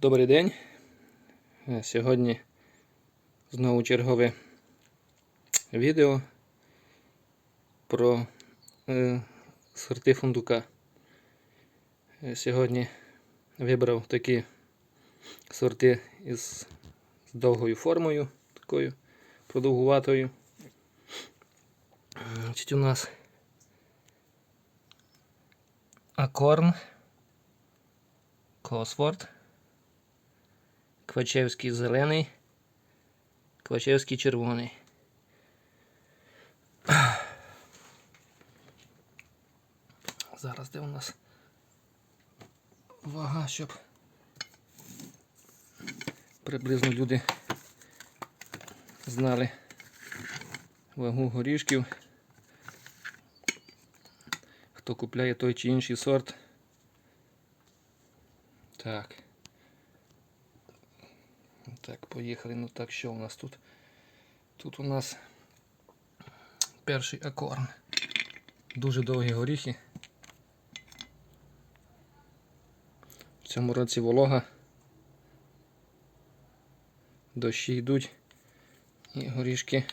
Добрий день. Е, Сьогодні знову чергове відео про е, сорти фундука. Е, Сьогодні вибрав такі сорти із з довгою формою, такою продовгуватою. Значить, у нас Акорн, Косфорд. Квачевський зелений, Квачевський червоний. Зараз де у нас вага, щоб приблизно люди знали вагу горішків. Хто купляє той чи інший сорт. Так. Так, поїхали. Ну так, що у нас тут? Тут у нас перший акорн. Дуже довгі горіхи. В цьому році волога. Дощі йдуть і горішки.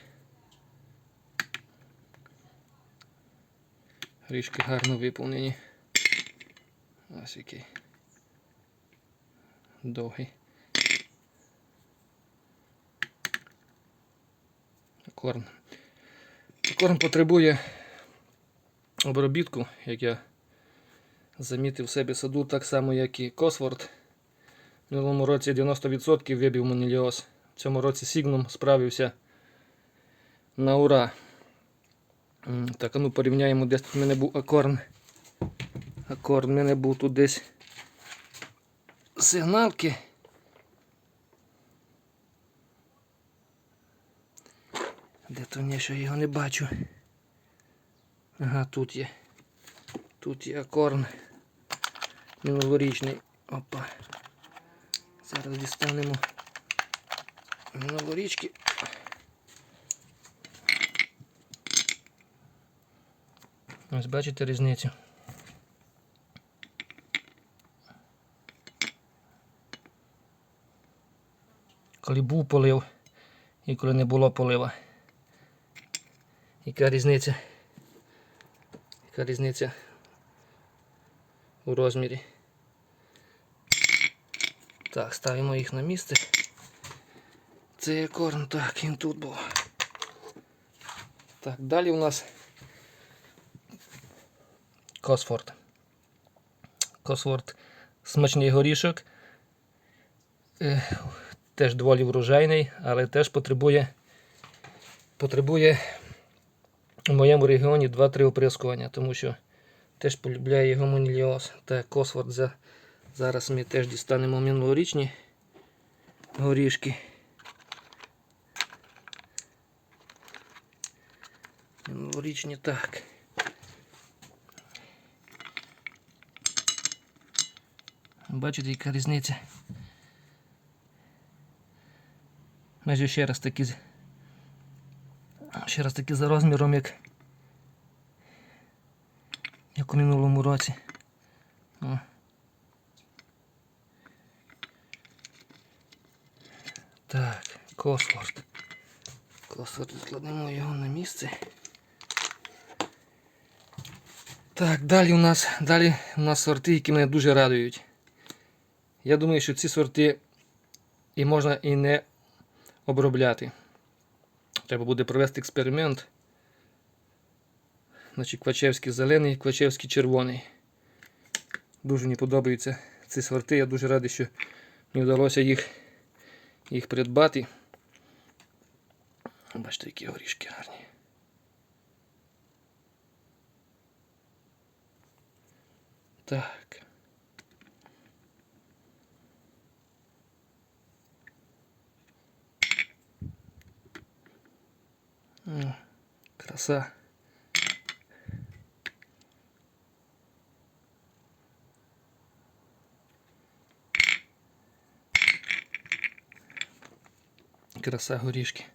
Горішки гарно виповнені. Ось який. Довгий. Корм. Корм потребує обробітку, як я замітив в себе саду, так само, як і Косворд. В минулому році 90% вибив моніліоз. В цьому році Сігном справився на ура. Так, а ну порівняємо, десь тут в мене був акорн. Акорн в мене був тут десь сигналки. Де то ні, що я його не бачу. Ага, тут є. Тут є акорн. Минулорічний. Опа. Зараз дістанемо минулорічки. Ось бачите різницю. Коли був полив і коли не було полива. Яка різниця? Яка різниця у розмірі? Так, ставимо їх на місце. Це є корм, так, він тут був. Так, далі у нас Косфорд. Косфорд смачний горішок. Е, Теж доволі врожайний, але теж потребує потребує у моєму регіоні 2-3 оприскування, тому що теж полюбляє його моніліоз та Косфорд. За... Зараз ми теж дістанемо минулорічні горішки. Минулорічні так. Бачите, яка різниця. Майже ще раз таки з- ще раз таки за розміром, як, як у минулому році. О. Так, Косфорд. Косфорд відкладемо його на місце. Так, далі у нас, далі у нас сорти, які мене дуже радують. Я думаю, що ці сорти і можна і не обробляти. Треба буде провести експеримент. Значить, Квачевський зелений, Квачевський червоний. Дуже мені подобаються ці сорти. Я дуже радий, що мені вдалося їх, їх придбати. Бачите, які горішки гарні. Так. Краса. Краса горішки.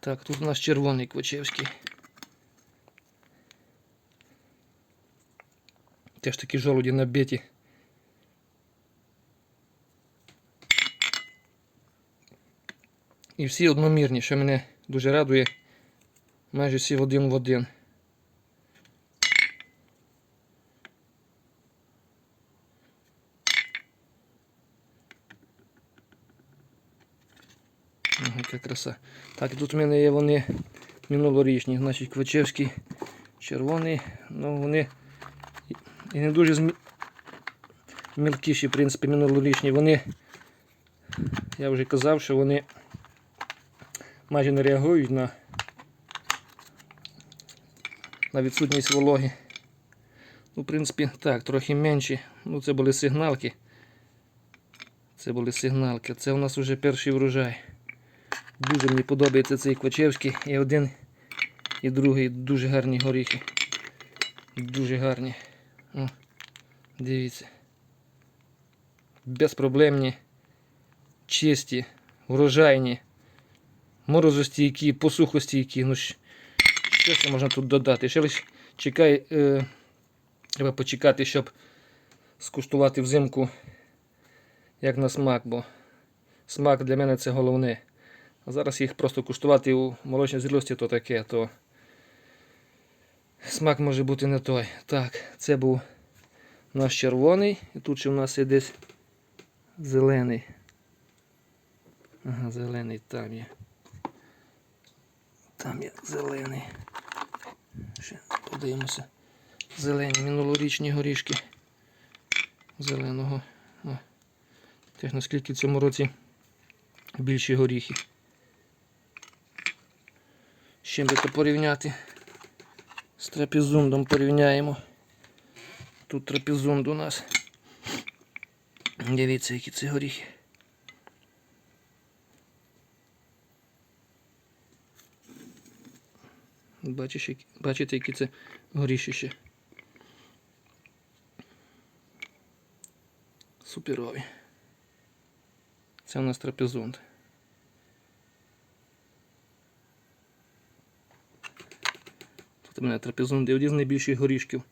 Так, тут у нас червоний Квачевський. Теж такі жолуді набиті. І всі одномірні, що мене дуже радує. Майже всі один в один. Ага, яка краса. Так, тут в мене є вони минулорічні, значить Квачевський червоний, ну вони і- не дуже мілкіші, в принципі, минулорічні. Вони, я вже казав, що вони майже не реагують на, на відсутність вологи. Ну, в принципі, так, трохи менші. Ну, це були сигналки. Це були сигналки. Це у нас вже перший врожай. Дуже мені подобається цей Квачевський. І один, і другий дуже гарні горіхи. Дуже гарні. О, дивіться. Безпроблемні, чисті, врожайні, морозостійкі, посухостійкі. Ну, що ще можна тут додати? Ще лише чекай, е, треба почекати, щоб скуштувати взимку як на смак, бо смак для мене це головне. А зараз їх просто куштувати у молочній зрілості то таке, то смак може бути не той. Так, це був наш червоний, і тут ще в нас є десь зелений. Ага, зелений там є. Там є зелений. Подивимося. Зелені минулорічні горішки. Зеленого. О. Теж наскільки в цьому році більші горіхи. З чим би то порівняти? З трапезундом порівняємо. Тут трапезунд у нас. Дивіться, які це горіхи. Бачиш, які- бачите, які це горішище. Суперові. Це у нас трапезунд. Тут у мене трапезунд один з найбільших горішків.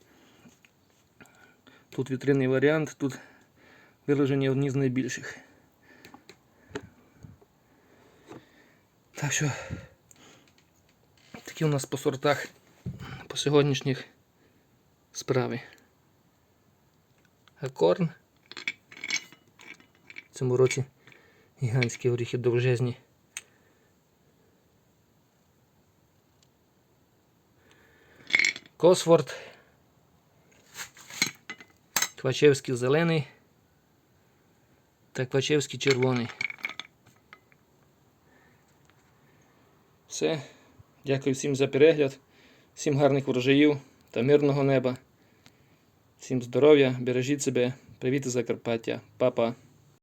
Тут вітринний варіант, тут виражені одні з найбільших. Так що такі у нас по сортах по сьогоднішніх справи. Акорн. В цьому році гігантські оріхи довжезні. Косфорд. Квачевський зелений та Квачевський червоний. Все. Дякую всім за перегляд, всім гарних врожаїв та мирного неба. Всім здоров'я, бережіть себе, привіт із Закарпаття, Па-па.